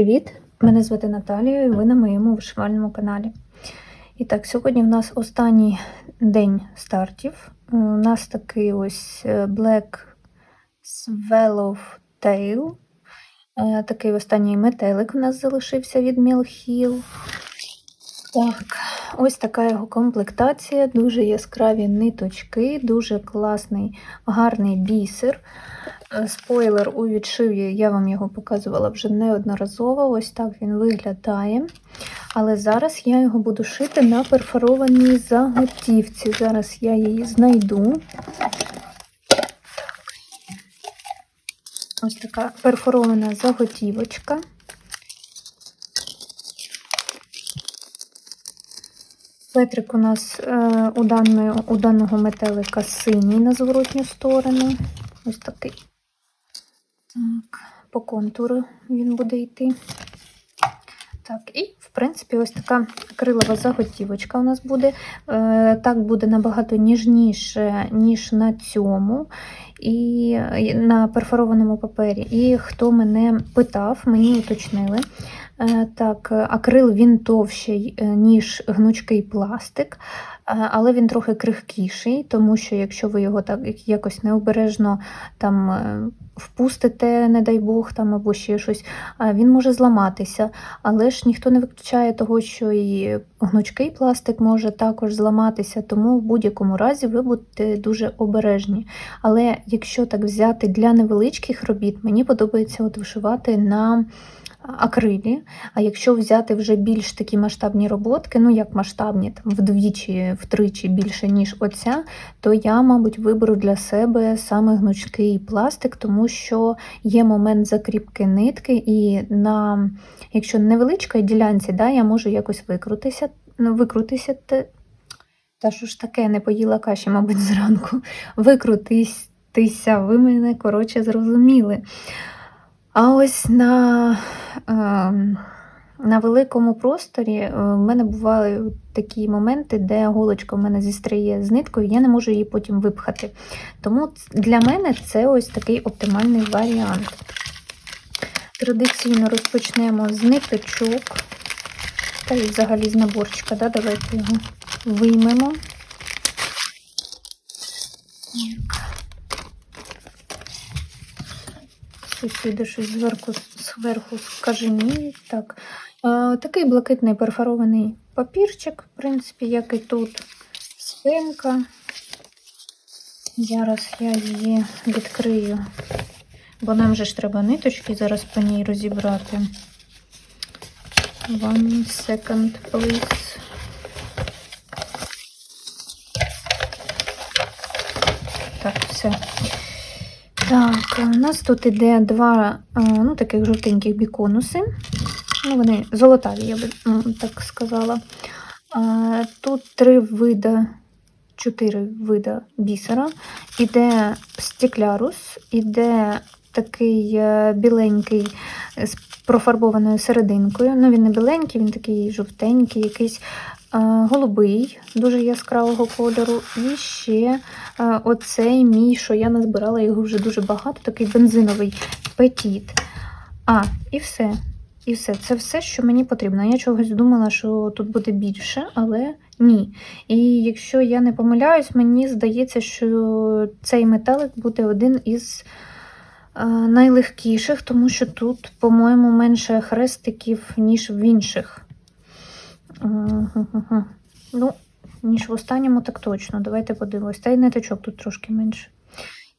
привіт! Мене звати Наталія, і ви на моєму вишивальному каналі. І так, сьогодні в нас останній день стартів. У нас такий ось е, Black Swallow Tail. Е, Такий останній метелик у нас залишився від Mill Hill. Так, ось така його комплектація, дуже яскраві ниточки, дуже класний, гарний бісер. Е, Спойлер у відшиві, я вам його показувала вже неодноразово. Ось так він виглядає. Але зараз я його буду шити на перфорованій заготівці. Зараз я її знайду. Ось така перфорована заготівочка. Петрик у нас е, у, даної, у даного метелика синій на зворотню сторону. Ось такий. Так, по контуру він буде йти. Так, і, в принципі, ось така акрилова заготівочка у нас буде. Е, так буде набагато ніжніше, ніж на цьому, і на перфорованому папері. І хто мене питав, мені уточнили. Е, так, акрил він товщий, е, ніж гнучкий пластик, е, але він трохи крихкіший, тому що якщо ви його так якось необережно там впустите, не дай Бог, там або ще щось, він може зламатися. Але ж ніхто не виключає того, що і гнучкий пластик може також зламатися, тому в будь-якому разі ви будете дуже обережні. Але якщо так взяти для невеличких робіт, мені подобається от вишивати на акрилі. А якщо взяти вже більш такі масштабні роботки, ну як масштабні, там вдвічі, втричі більше, ніж оця, то я, мабуть, виберу для себе саме гнучкий пластик, тому що є момент закріпки нитки, і на, якщо невеличкій ділянці, да, я можу якось викрутися, ну, викрутися. Та що ж таке, не поїла каші, мабуть, зранку. Викрутися, ви мене, коротше, зрозуміли. А ось на ем, на великому просторі е, в мене бувають такі моменти, де голочка в мене зістріє з ниткою, я не можу її потім випхати. Тому для мене це ось такий оптимальний варіант. Традиційно розпочнемо з ниточок, та й взагалі з наборчика. Да? Давайте його виймемо. Сусіди щось зверху зверху скаженіють. Так. А, Такий блакитний перфорований папірчик, в принципі, як і тут схемка. Зараз я її відкрию, бо нам же ж треба ниточки зараз по ній розібрати. One second, please. Так, все. Так, у нас тут іде два ну, таких жовтеньких біконуси. Ну, Вони золотаві, я би так сказала. Тут три вида, чотири вида бісера. Іде стеклярус, іде такий е, біленький з профарбованою серединкою. Ну, Він не біленький, він такий жовтенький, якийсь голубий, дуже яскравого кольору. І ще оцей мій, що я назбирала його вже дуже багато, такий бензиновий петіт. А, і все. І все. Це все, що мені потрібно. Я чогось думала, що тут буде більше, але ні. І якщо я не помиляюсь, мені здається, що цей металик буде один із найлегкіших, тому що тут, по-моєму, менше хрестиків, ніж в інших. Ну, ніж в останньому, так точно. Давайте подивимось. Та й ниточок тут трошки менше.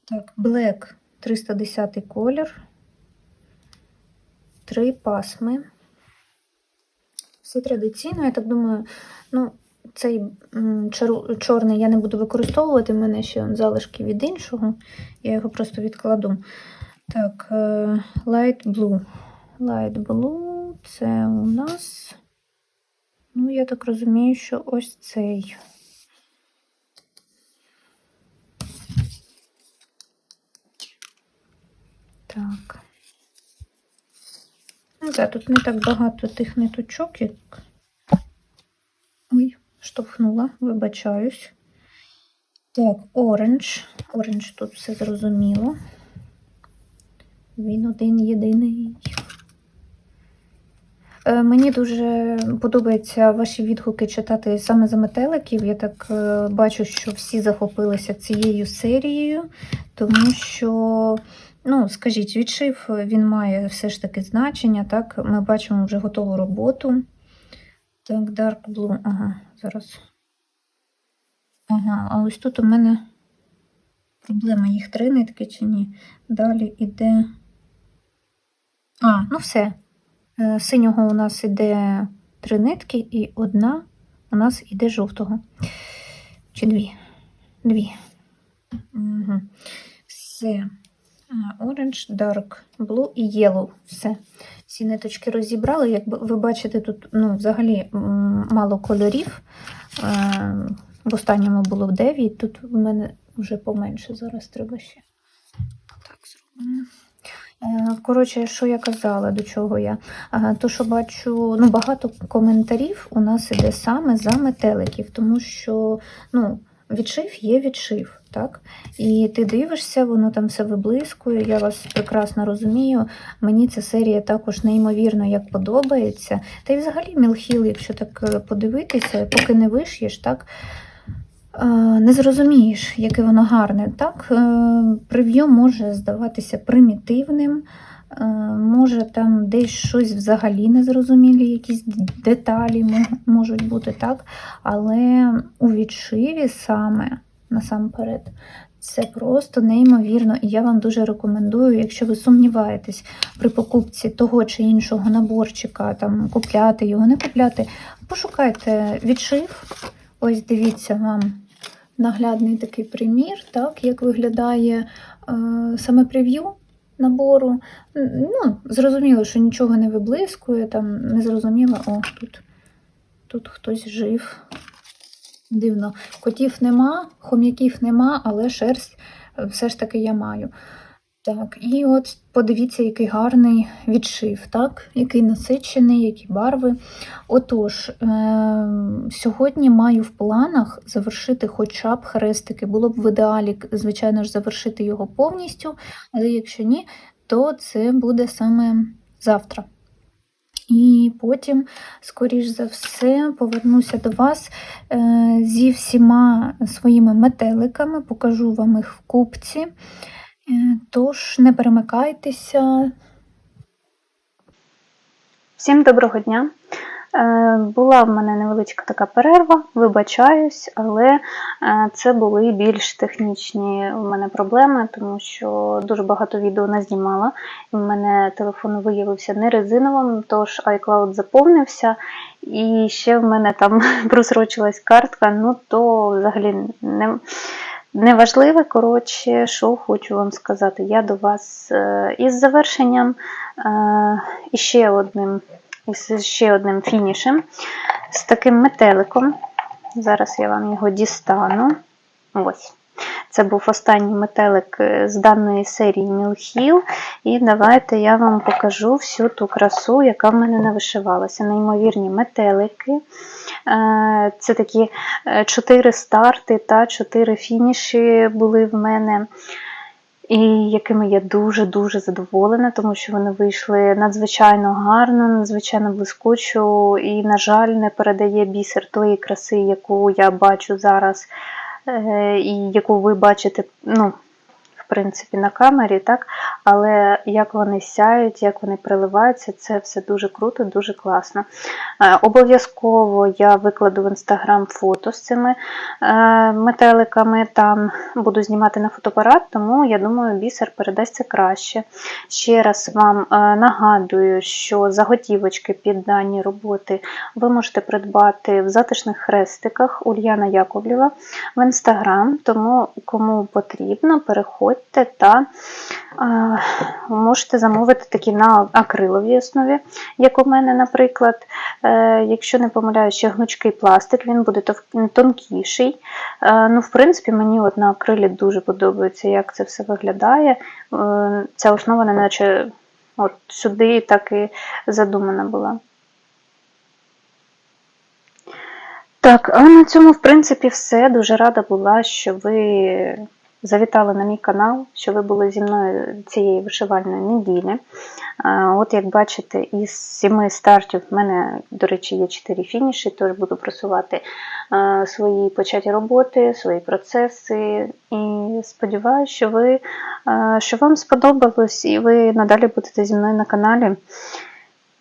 Так, Black 310 колір. Три пасми. Все традиційно, я так думаю, ну, цей чорний я не буду використовувати, в мене ще залишки від іншого. Я його просто відкладу. Так, е, Light Blue. Light Blue це у нас. Ну, я так розумію, що ось цей. Так. Ну, так, тут не так багато тих ниточок, як. Ой, штовхнула, вибачаюсь. Так, оранж. Оранж тут все зрозуміло. Він один єдиний. Е, Мені дуже подобаються ваші відгуки читати саме за метеликів. Я так е, бачу, що всі захопилися цією серією, тому що, ну, скажіть, відшив він має все ж таки значення. Так, ми бачимо вже готову роботу. Так, Dark Blue. Ага, зараз. Ага, а ось тут у мене проблема, їх три нитки чи ні. Далі іде. А, ну все. Е, Синього у нас іде три нитки, і одна у нас іде жовтого. Чи дві? Дві. Угу. Все. А, Orange, Dark Blue і Yellow. Все. Всі ниточки розібрали. Як ви- ви бачите, тут ну, взагалі мало кольорів. Е, В останньому було 9, тут в мене вже поменше. Зараз треба ще. Так, зробимо. Е, Коротше, що я казала, до чого я? То, що бачу, ну, багато коментарів у нас іде саме за метеликів, тому що ну, відшив є відшив, так? І ти дивишся, воно там все виблискує, я вас прекрасно розумію. Мені ця серія також неймовірно як подобається. Та й взагалі Мілхіл, якщо так е, подивитися, поки не виш'єш, так? Е, Не зрозумієш, яке воно гарне. Так, Е, прев'ю може здаватися примітивним, е, може там десь щось взагалі незрозумілі, якісь деталі можуть бути, так? Але у відшиві саме насамперед. Це просто неймовірно, і я вам дуже рекомендую, якщо ви сумніваєтесь при покупці того чи іншого наборчика, там купляти його, не купляти, пошукайте відшив. Ось дивіться вам наглядний такий примір, так, як виглядає е, саме прев'ю набору. Ну, зрозуміло, що нічого не виблискує, там не зрозуміло, о, тут, тут хтось жив. Дивно. Котів нема, хом'яків нема, але шерсть е, все ж таки я маю. Так, і от подивіться, який гарний відшив, так? Який насичений, які барви. Отож, е- сьогодні маю в планах завершити хоча б хрестики. Було б в ідеалі, звичайно ж, завершити його повністю, але якщо ні, то це буде саме завтра. І потім, скоріш за все, повернуся до вас е, зі всіма своїми метеликами, покажу вам їх в купці. Е, Тож не перемикайтеся, Всім доброго дня. Е, Була в мене невеличка така перерва, вибачаюсь, але е, це були більш технічні у мене проблеми, тому що дуже багато відео не знімала. І в мене телефон виявився не резиновим, тож iCloud заповнився, і ще в мене там просрочилась картка, ну то взагалі не. Неважливе, коротше, що хочу вам сказати. Я до вас е, із завершенням е, і ще одним, із ще одним фінішем, з таким метеликом. Зараз я вам його дістану. Ось. Це був останній метелик е, з даної серії Мілхіл. І давайте я вам покажу всю ту красу, яка в мене навишивалася. Неймовірні метелики. Е, Це такі е, чотири старти та чотири фініші були в мене. І якими я дуже-дуже задоволена, тому що вони вийшли надзвичайно гарно, надзвичайно блискучо, і, на жаль, не передає бісер тої краси, яку я бачу зараз, і яку ви бачите, ну, принципі, на камері, так? Але як вони сяють, як вони приливаються, це все дуже круто, дуже класно. Е, Обов'язково я викладу в інстаграм фото з цими е, метеликами. Там буду знімати на фотоапарат, тому я думаю, бісер передасться краще. Ще раз вам е, нагадую, що заготівочки під дані роботи ви можете придбати в затишних хрестиках Ульяна Яковлєва в інстаграм, тому кому потрібно, переходьте та е, можете замовити такі на акриловій основі, як у мене, наприклад. Е, Якщо не помиляюсь, ще гнучкий пластик, він буде тонкіший. Е, Ну, в принципі, мені от на акрилі дуже подобається, як це все виглядає. Е, Ця основа, неначе от сюди так і задумана була. Так, а на цьому, в принципі, все. Дуже рада була, що ви завітали на мій канал, що ви були зі мною цієї вишивальної неділі. От як бачите, із сіми стартів в мене, до речі, є чотири фініші, тож буду просувати свої початі роботи, свої процеси. І сподіваюся, що ви що вам сподобалось і ви надалі будете зі мною на каналі.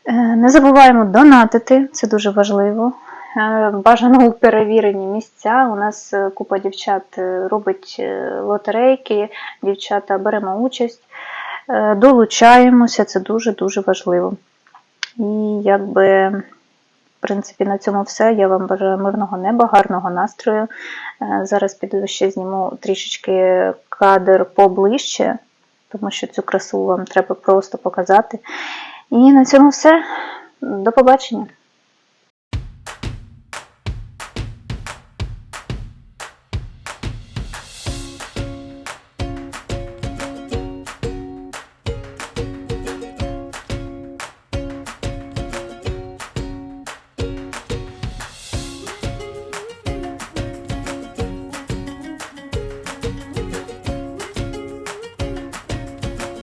Е, Не забуваємо донатити, це дуже важливо. Е, Бажано у перевірені місця. У нас е, купа дівчат е, робить лотерейки, дівчата беремо участь, долучаємося, це дуже-дуже важливо. І якби, в принципі, на цьому все. Я вам бажаю мирного неба, гарного настрою. Зараз піду ще зніму трішечки кадр поближче, тому що цю красу вам треба просто показати. І на цьому все. До побачення!